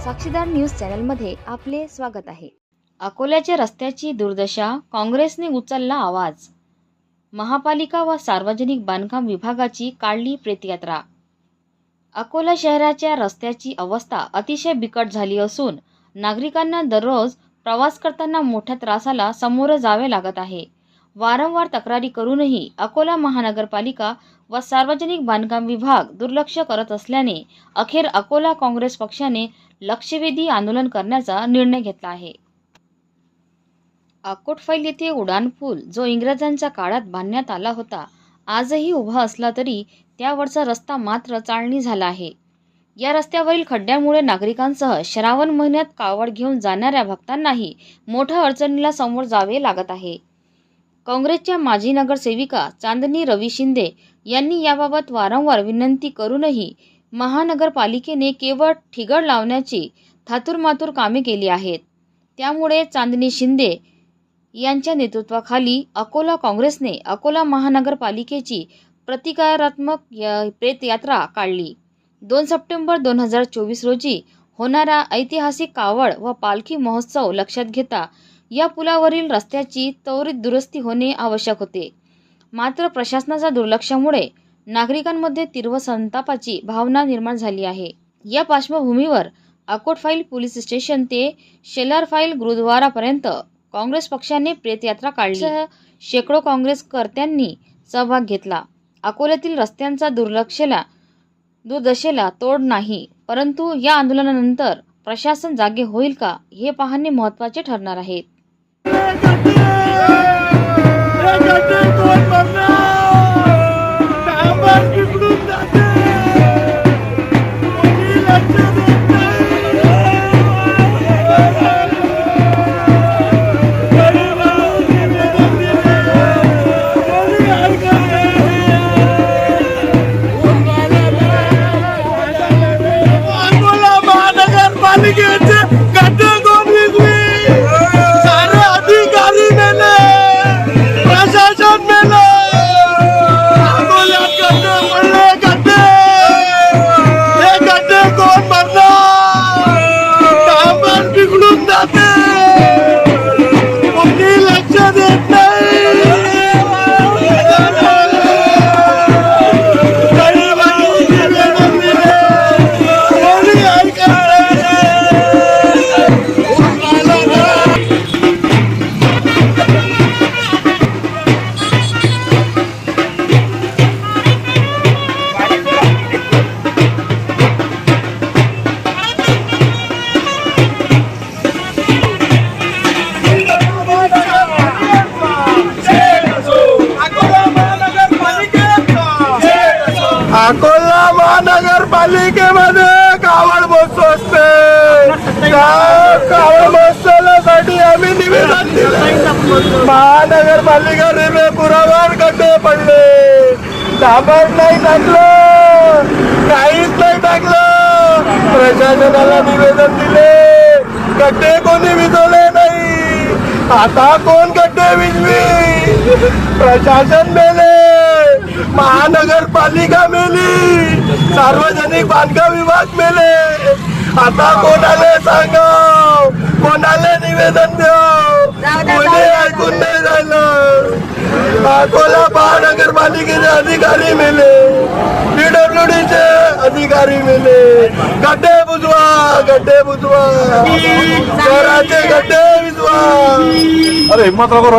साक्षीदार न्यूज चॅनलमध्ये आपले स्वागत आहे. अकोल्याच्या रस्त्याची दुर्दशा काँग्रेसने उचलला आवाज. महापालिका व सार्वजनिक बांधकाम विभागाची काढली प्रेतयात्रा. अकोला शहराच्या रस्त्याची अवस्था अतिशय बिकट झाली असून नागरिकांना दररोज प्रवास करताना मोठ्या त्रासाला सामोरं जावे लागत आहे. वारंवार तक्रारी करूनही अकोला महानगरपालिका व सार्वजनिक बांधकाम विभाग दुर्लक्ष करत असल्याने अखेर अकोला काँग्रेस पक्षाने लक्षवेधी आंदोलन करण्याचा निर्णय घेतला आहे. अकोटफैल येथे उड्डाणपूल जो इंग्रजांच्या काळात बांधण्यात आला होता आजही उभा असला तरी त्यावरचा रस्ता मात्र चाळणी झाला आहे. या रस्त्यावरील खड्ड्यांमुळे नागरिकांसह श्रावण महिन्यात कावड घेऊन जाणाऱ्या भक्तांनाही मोठ्या अडचणीला समोर जावे लागत आहे. काँग्रेसच्या माजी नगरसेविका चांदनी रवी शिंदे यांनी याबाबत वारंवार विनंती करूनही महानगरपालिकेने केवळ ठिगळ लावण्याची थातुरमातुर कामे केली आहेत. त्यामुळे चांदनी शिंदे यांच्या नेतृत्वाखाली अकोला काँग्रेसने अकोला महानगरपालिकेची प्रतिकारात्मक प्रेतयात्रा काढली. दोन सप्टेंबर दोन हजार चोवीस रोजी होणारा ऐतिहासिक कावड व पालखी महोत्सव लक्षात घेता या पुलावरील रस्त्याची त्वरित दुरुस्ती होणे आवश्यक होते. मात्र प्रशासनाच्या दुर्लक्षामुळे नागरिकांमध्ये तीव्र संतापाची भावना निर्माण झाली आहे. या पार्श्वभूमीवर अकोटफाईल पोलीस स्टेशन ते शेलारफाईल गुरुद्वारापर्यंत काँग्रेस पक्षाने प्रेतयात्रा काढली. शेकडो काँग्रेसकर्त्यांनी सहभाग घेतला. अकोल्यातील रस्त्यांचा दुर्लक्षेला दुर्दशेला तोड नाही परंतु या आंदोलनानंतर प्रशासन जागे होईल का हे पाहणे महत्त्वाचे ठरणार आहे अकोला गड्डे अकोला महानगरपालिकेमध्ये कावड महोत्सव असते. कावड महोत्सवासाठी आम्ही निवेदन दिले. रेल्वे पुरावर गड्डे पडले. डांबर नाही टाकलं. काहीच नाही टाकलं. प्रशासनाला निवेदन दिले. गड्डे कोणी विजवले नाही. आता कोण गड्डे विजवी? प्रशासन मेले. महानगरपालिका मेले. सार्वजनिक बांधकाम विभाग मेले. आता कोणाला सांगाव? कोणाला निवेदन देऊ कोणी ऐकून नाही राहिलं. अकोला महानगरपालिकेचे अधिकारी मेले. पीडब्ल्यूडीचे अधिकारी मेले. गड्डे बुजवा गड्डे बुजवा. घराचे गड्डे बुजवा अरे हिम्मत नको